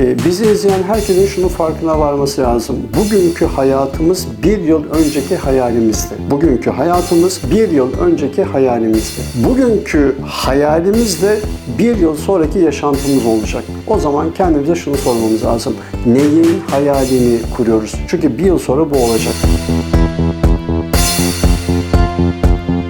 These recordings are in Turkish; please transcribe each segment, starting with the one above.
e, bizi izleyen herkesin şunun farkına varması lazım. Bugünkü hayatımız bir yıl önceki hayalimizdi. Bugünkü hayatımız bir yıl önceki hayalimizdi. Bugünkü hayalimiz de bir yıl sonraki yaşantımız olacak. O zaman kendimize şunu sormamız lazım. Neyin hayalini kuruyoruz? Çünkü bir yıl sonra bu olacak.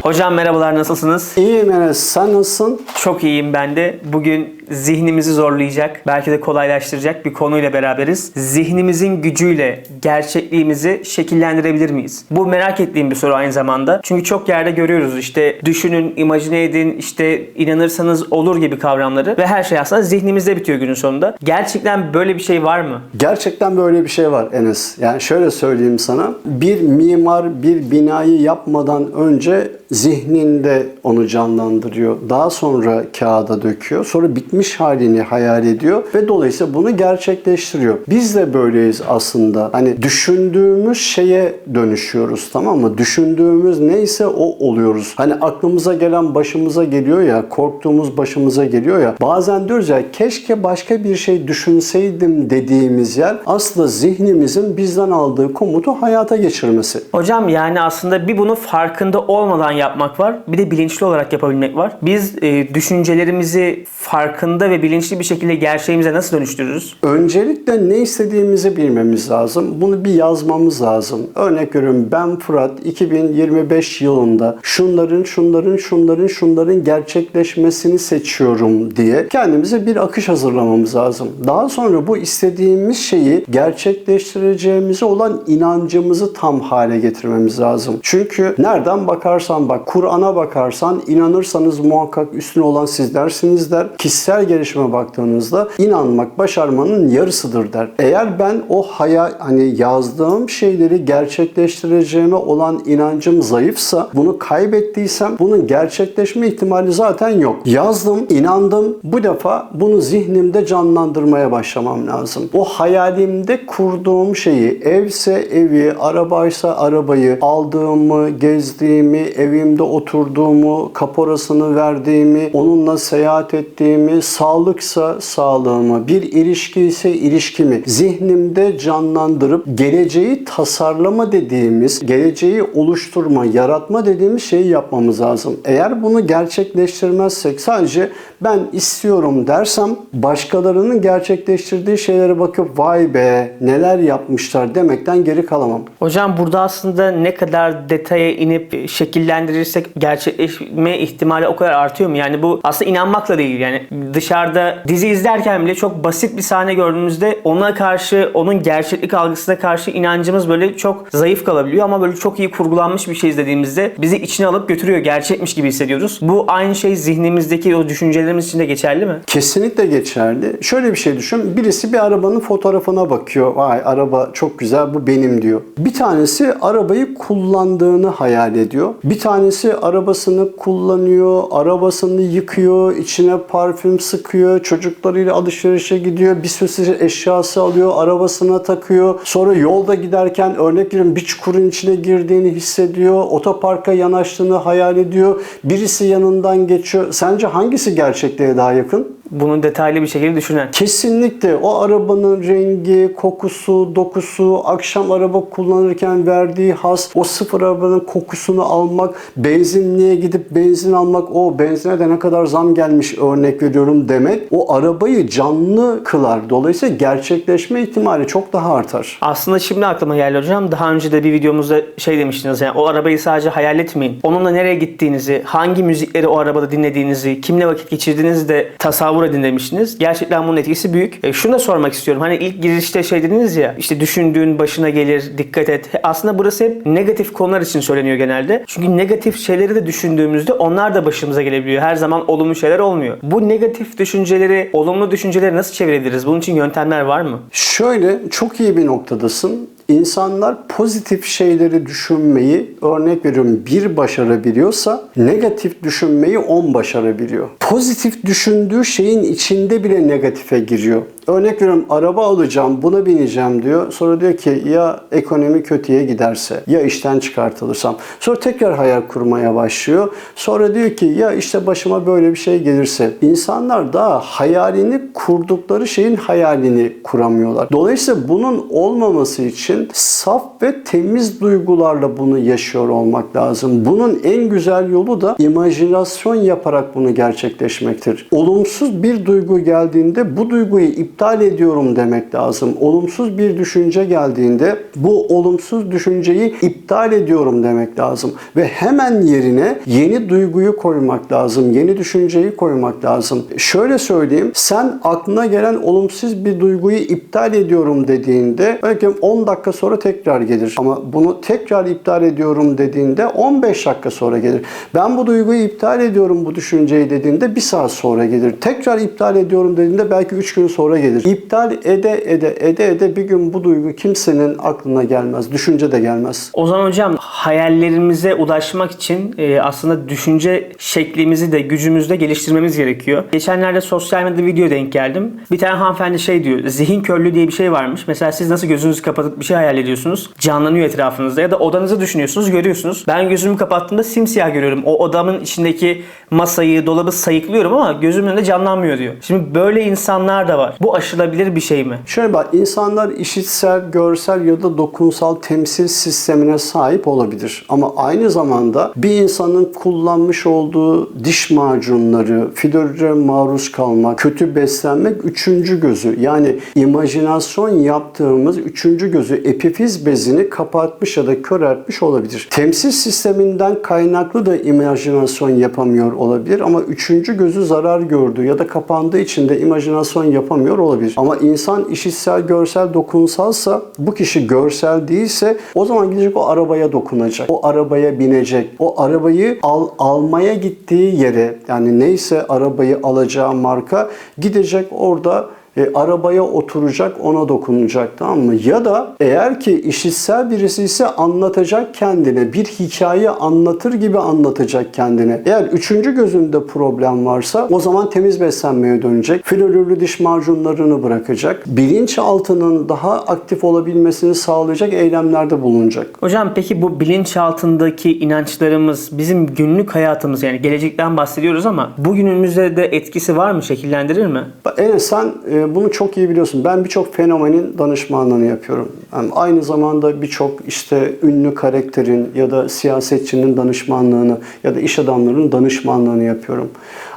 Hocam merhabalar nasılsınız? İyiyim Enes, sen nasılsın? Çok iyiyim ben de. Bugün zihnimizi zorlayacak, belki de kolaylaştıracak bir konuyla beraberiz. Zihnimizin gücüyle gerçekliğimizi şekillendirebilir miyiz? Bu merak ettiğim bir soru aynı zamanda. Çünkü çok yerde görüyoruz işte düşünün, imajine edin, işte inanırsanız olur gibi kavramları ve her şey aslında zihnimizde bitiyor günün sonunda. Gerçekten böyle bir şey var mı? Gerçekten böyle bir şey var Enes. Yani şöyle söyleyeyim sana. Bir mimar bir binayı yapmadan önce zihninde onu canlandırıyor. Daha sonra kağıda döküyor. Sonra bitmiş halini hayal ediyor ve dolayısıyla bunu gerçekleştiriyor. Biz de böyleyiz aslında. Hani düşündüğümüz şeye dönüşüyoruz tamam mı? Düşündüğümüz neyse o oluyoruz. Hani aklımıza gelen başımıza geliyor ya, korktuğumuz başımıza geliyor ya. Bazen diyoruz ya keşke başka bir şey düşünseydim dediğimiz yer aslında zihnimizin bizden aldığı komutu hayata geçirmesi. Hocam yani aslında bir bunun farkında olmadan yapmak var. Bir de bilinçli olarak yapabilmek var. Biz e, düşüncelerimizi farkında ve bilinçli bir şekilde gerçeğimize nasıl dönüştürürüz? Öncelikle ne istediğimizi bilmemiz lazım. Bunu bir yazmamız lazım. Örnek veriyorum ben Fırat 2025 yılında şunların şunların şunların şunların gerçekleşmesini seçiyorum diye kendimize bir akış hazırlamamız lazım. Daha sonra bu istediğimiz şeyi gerçekleştireceğimize olan inancımızı tam hale getirmemiz lazım. Çünkü nereden bakarsan bak Kur'an'a bakarsan inanırsanız muhakkak üstün olan sizlersiniz der. Kişisel gelişime baktığınızda inanmak başarmanın yarısıdır der. Eğer ben o hayal hani yazdığım şeyleri gerçekleştireceğime olan inancım zayıfsa bunu kaybettiysem bunun gerçekleşme ihtimali zaten yok. Yazdım, inandım. Bu defa bunu zihnimde canlandırmaya başlamam lazım. O hayalimde kurduğum şeyi evse evi, arabaysa arabayı aldığımı, gezdiğimi, evimde oturduğumu, kaporasını verdiğimi, onunla seyahat ettiğimi, sağlıksa sağlığımı, bir ilişki ise ilişkimi zihnimde canlandırıp geleceği tasarlama dediğimiz, geleceği oluşturma, yaratma dediğimiz şeyi yapmamız lazım. Eğer bunu gerçekleştirmezsek sadece ben istiyorum dersem başkalarının gerçekleştirdiği şeylere bakıp vay be neler yapmışlar demekten geri kalamam. Hocam burada aslında ne kadar detaya inip şekillendirirsek gerçekleşme ihtimali o kadar artıyor mu? Yani bu aslında inanmakla değil. Yani dışarıda dizi izlerken bile çok basit bir sahne gördüğümüzde ona karşı, onun gerçeklik algısına karşı inancımız böyle çok zayıf kalabiliyor ama böyle çok iyi kurgulanmış bir şey izlediğimizde bizi içine alıp götürüyor. Gerçekmiş gibi hissediyoruz. Bu aynı şey zihnimizdeki o düşüncelerimiz için de geçerli mi? Kesinlikle geçerli. Şöyle bir şey düşün. Birisi bir arabanın fotoğrafına bakıyor. Vay araba çok güzel bu benim diyor. Bir tanesi arabayı kullandığını hayal ediyor. Bir tanesi arabasını kullanıyor, arabasını yıkıyor, içine parfüm sıkıyor, çocuklarıyla alışverişe gidiyor, bir sürü eşyası alıyor, arabasına takıyor. Sonra yolda giderken örnek veriyorum bir çukurun içine girdiğini hissediyor, otoparka yanaştığını hayal ediyor. Birisi yanından geçiyor. Sence hangisi gerçekliğe daha yakın? Bunu detaylı bir şekilde düşünen. Kesinlikle o arabanın rengi, kokusu, dokusu, akşam araba kullanırken verdiği has, o sıfır arabanın kokusunu almak, benzinliğe gidip benzin almak, o benzine de ne kadar zam gelmiş örnek veriyorum demek, o arabayı canlı kılar. Dolayısıyla gerçekleşme ihtimali çok daha artar. Aslında şimdi aklıma geldi hocam. Daha önce de bir videomuzda şey demiştiniz yani o arabayı sadece hayal etmeyin. Onunla nereye gittiğinizi, hangi müzikleri o arabada dinlediğinizi, kimle vakit geçirdiğinizi de tasavvur edin demiştiniz. Gerçekten bunun etkisi büyük. E, şunu da sormak istiyorum. Hani ilk girişte şey dediniz ya işte düşündüğün başına gelir, dikkat et. Aslında burası hep negatif konular için söyleniyor genelde. Çünkü negatif şeyleri de düşündüğümüzde onlar da başımıza gelebiliyor. Her zaman olumlu şeyler olmuyor. Bu negatif düşünceleri, olumlu düşünceleri nasıl çevirebiliriz? Bunun için yöntemler var mı? Şöyle çok iyi bir noktadasın. İnsanlar pozitif şeyleri düşünmeyi örnek veriyorum bir başarabiliyorsa negatif düşünmeyi 10 başarabiliyor. Pozitif düşündüğü şeyin içinde bile negatife giriyor. Örnek veriyorum araba alacağım, buna bineceğim diyor. Sonra diyor ki ya ekonomi kötüye giderse, ya işten çıkartılırsam. Sonra tekrar hayal kurmaya başlıyor. Sonra diyor ki ya işte başıma böyle bir şey gelirse. İnsanlar daha hayalini kurdukları şeyin hayalini kuramıyorlar. Dolayısıyla bunun olmaması için saf ve temiz duygularla bunu yaşıyor olmak lazım. Bunun en güzel yolu da imajinasyon yaparak bunu gerçekleşmektir. Olumsuz bir duygu geldiğinde bu duyguyu iptal ediyorum demek lazım. Olumsuz bir düşünce geldiğinde bu olumsuz düşünceyi iptal ediyorum demek lazım. Ve hemen yerine yeni duyguyu koymak lazım. Yeni düşünceyi koymak lazım. Şöyle söyleyeyim. Sen aklına gelen olumsuz bir duyguyu iptal ediyorum dediğinde belki 10 dakika sonra tekrar gelir. Ama bunu tekrar iptal ediyorum dediğinde 15 dakika sonra gelir. Ben bu duyguyu iptal ediyorum bu düşünceyi dediğinde bir saat sonra gelir. Tekrar iptal ediyorum dediğinde belki 3 gün sonra gelir. İptal ede ede ede ede bir gün bu duygu kimsenin aklına gelmez. Düşünce de gelmez. O zaman hocam hayallerimize ulaşmak için e, aslında düşünce şeklimizi de gücümüzü de geliştirmemiz gerekiyor. Geçenlerde sosyal medyada video denk geldim. Bir tane hanımefendi şey diyor. Zihin körlüğü diye bir şey varmış. Mesela siz nasıl gözünüzü kapatıp bir şey hayal ediyorsunuz? Canlanıyor etrafınızda ya da odanızı düşünüyorsunuz, görüyorsunuz. Ben gözümü kapattığımda simsiyah görüyorum. O odamın içindeki masayı, dolabı sayıklıyorum ama gözümün önünde canlanmıyor diyor. Şimdi böyle insanlar da var. Bu aşılabilir bir şey mi? Şöyle bak insanlar işitsel, görsel ya da dokunsal temsil sistemine sahip olabilir. Ama aynı zamanda bir insanın kullanmış olduğu diş macunları, floride maruz kalmak, kötü beslenmek üçüncü gözü. Yani imajinasyon yaptığımız üçüncü gözü epifiz bezini kapatmış ya da köreltmiş olabilir. Temsil sisteminden kaynaklı da imajinasyon yapamıyor olabilir ama üçüncü gözü zarar gördüğü ya da kapandığı için de imajinasyon yapamıyor olabilir. Ama insan işitsel, görsel, dokunsalsa bu kişi görsel değilse o zaman gidecek o arabaya dokunacak. O arabaya binecek. O arabayı al, almaya gittiği yere yani neyse arabayı alacağı marka gidecek orada e, arabaya oturacak, ona dokunacak tamam mı? Ya da eğer ki işitsel birisi ise anlatacak kendine, bir hikaye anlatır gibi anlatacak kendine. Eğer üçüncü gözünde problem varsa o zaman temiz beslenmeye dönecek. Florürlü diş macunlarını bırakacak. Bilinçaltının daha aktif olabilmesini sağlayacak eylemlerde bulunacak. Hocam peki bu bilinçaltındaki inançlarımız bizim günlük hayatımız yani gelecekten bahsediyoruz ama bugünümüzde de etkisi var mı? Şekillendirir mi? Enes sen e, bunu çok iyi biliyorsun. Ben birçok fenomenin danışmanlığını yapıyorum. Yani aynı zamanda birçok işte ünlü karakterin ya da siyasetçinin danışmanlığını ya da iş adamlarının danışmanlığını yapıyorum.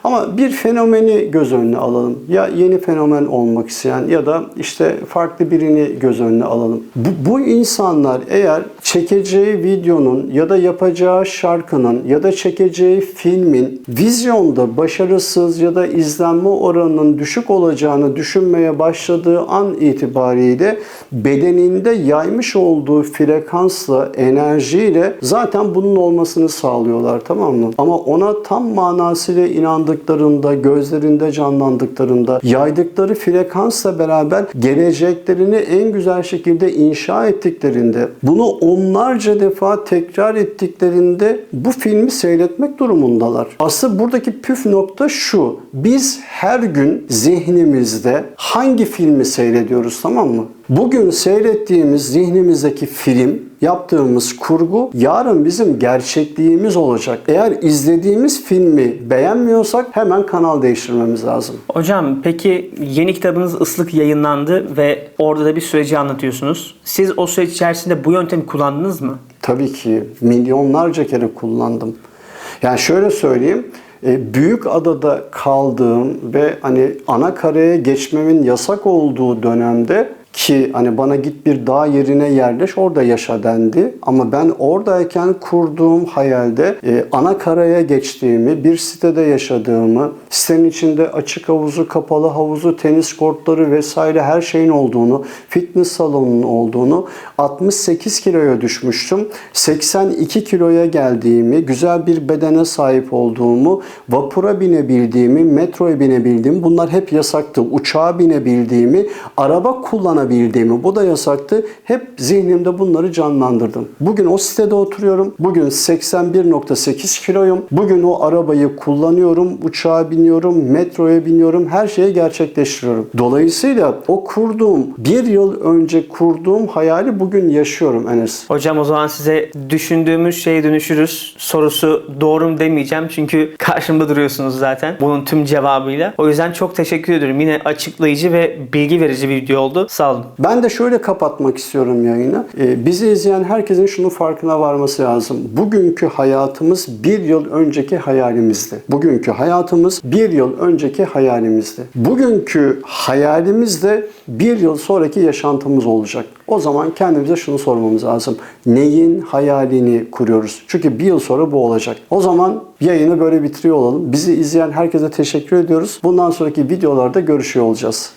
Ama bir fenomeni göz önüne alalım. Ya yeni fenomen olmak isteyen ya da işte farklı birini göz önüne alalım. Bu, bu insanlar eğer çekeceği videonun ya da yapacağı şarkının ya da çekeceği filmin vizyonda başarısız ya da izlenme oranının düşük olacağını düşünmeye başladığı an itibariyle bedeninde yaymış olduğu frekansla, enerjiyle zaten bunun olmasını sağlıyorlar tamam mı? Ama ona tam manasıyla inandıklarında, gözlerinde canlandıklarında, yaydıkları frekansla beraber geleceklerini en güzel şekilde inşa ettiklerinde, bunu onlarca defa tekrar ettiklerinde bu filmi seyretmek durumundalar. Aslında buradaki püf nokta şu. Biz her gün zihnimizde hangi filmi seyrediyoruz tamam mı? Bugün seyrettiğimiz zihnimizdeki film, yaptığımız kurgu yarın bizim gerçekliğimiz olacak. Eğer izlediğimiz filmi beğenmiyorsak hemen kanal değiştirmemiz lazım. Hocam peki yeni kitabınız Islık yayınlandı ve orada da bir süreci anlatıyorsunuz. Siz o süreç içerisinde bu yöntemi kullandınız mı? Tabii ki milyonlarca kere kullandım. Yani şöyle söyleyeyim. E, Büyük adada kaldığım ve hani ana karaya geçmemin yasak olduğu dönemde ki hani bana git bir dağ yerine yerleş orada yaşa dendi. Ama ben oradayken kurduğum hayalde e, ana karaya geçtiğimi, bir sitede yaşadığımı, sitenin içinde açık havuzu, kapalı havuzu, tenis kortları vesaire her şeyin olduğunu, fitness salonunun olduğunu, 68 kiloya düşmüştüm. 82 kiloya geldiğimi, güzel bir bedene sahip olduğumu, vapura binebildiğimi, metroya binebildiğimi bunlar hep yasaktı. Uçağa binebildiğimi, araba kullanabildiğimi kullanabildiğimi, bu da yasaktı. Hep zihnimde bunları canlandırdım. Bugün o sitede oturuyorum. Bugün 81.8 kiloyum. Bugün o arabayı kullanıyorum, uçağa biniyorum, metroya biniyorum, her şeyi gerçekleştiriyorum. Dolayısıyla o kurduğum, bir yıl önce kurduğum hayali bugün yaşıyorum Enes. Hocam o zaman size düşündüğümüz şeye dönüşürüz sorusu doğru mu demeyeceğim çünkü karşımda duruyorsunuz zaten bunun tüm cevabıyla. O yüzden çok teşekkür ediyorum. Yine açıklayıcı ve bilgi verici bir video oldu. Sağ olun. Ben de şöyle kapatmak istiyorum yayını. Ee, bizi izleyen herkesin şunun farkına varması lazım. Bugünkü hayatımız bir yıl önceki hayalimizdi. Bugünkü hayatımız bir yıl önceki hayalimizdi. Bugünkü hayalimiz de bir yıl sonraki yaşantımız olacak. O zaman kendimize şunu sormamız lazım. Neyin hayalini kuruyoruz? Çünkü bir yıl sonra bu olacak. O zaman yayını böyle bitiriyor olalım. Bizi izleyen herkese teşekkür ediyoruz. Bundan sonraki videolarda görüşüyor olacağız.